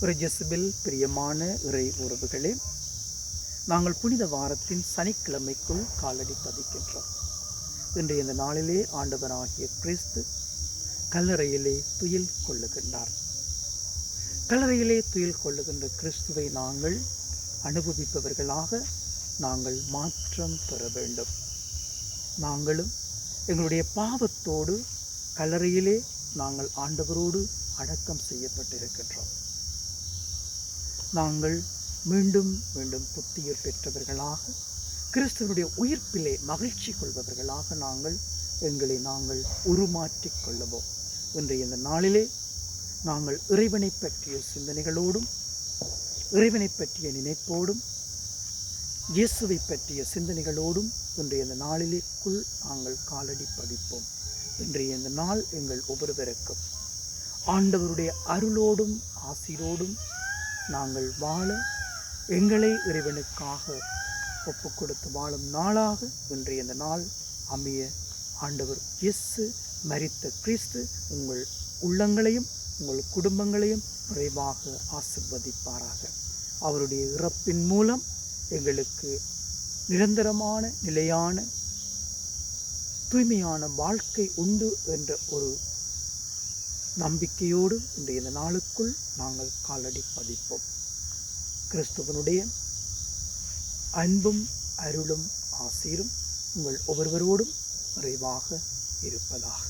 ஒரு ஜெசுபில் பிரியமான இறை உறவுகளே நாங்கள் புனித வாரத்தின் சனிக்கிழமைக்குள் காலடி பதிக்கின்றோம். இன்றைய இந்த நாளிலே ஆண்டவராகிய கிறிஸ்து கல்லறையிலே துயில் கொள்ளுகின்றார். கல்லறையிலே துயில் கொள்ளுகின்ற கிறிஸ்துவை நாங்கள் அனுபவிப்பவர்களாக நாங்கள் மாற்றம் பெற வேண்டும். நாங்களும் எங்களுடைய பாவத்தோடு கல்லறையிலே நாங்கள் ஆண்டவரோடு அடக்கம் செய்யப்பட்டிருக்கின்றோம். நாங்கள் மீண்டும் மீண்டும் புத்துயிர் பெற்றவர்களாக கிறிஸ்துவனுடைய உயிர்ப்பிலே மகிழ்ச்சி கொள்பவர்களாக நாங்கள் எங்களை நாங்கள் உருமாற்றிக் கொள்ளுவோம். இன்றைய இந்த நாளிலே நாங்கள் இறைவனை பற்றிய சிந்தனைகளோடும் இறைவனை பற்றிய நினைப்போடும் இயேசுவை பற்றிய சிந்தனைகளோடும் இன்றைய இந்த நாளிலேக்குள் நாங்கள் காலடி பதிப்போம். இன்றைய இந்த நாள் எங்கள் ஒவ்வொருவருக்கும் ஆண்டவருடைய அருளோடும் ஆசிரோடும் நாங்கள் வாழ எங்களை இறைவனுக்காக ஒப்பு கொடுத்து வாழும் நாளாக இன்றைய இந்த நாள் அமைய ஆண்டவர் இயேசு மரித்த கிறிஸ்து உங்கள் உள்ளங்களையும் உங்கள் குடும்பங்களையும் விரைவாக ஆசிர்வதிப்பாராக. அவருடைய இறப்பின் மூலம் எங்களுக்கு நிரந்தரமான நிலையான தூய்மையான வாழ்க்கை உண்டு என்ற ஒரு நம்பிக்கையோடு இன்றைய இந்த நாளுக்குள் நாங்கள் காலடி பதிப்போம். கிறிஸ்துவனுடைய அன்பும் அருளும் ஆசீரும் உங்கள் ஒவ்வொருவரோடும் நிறைவாக இருப்பதாக.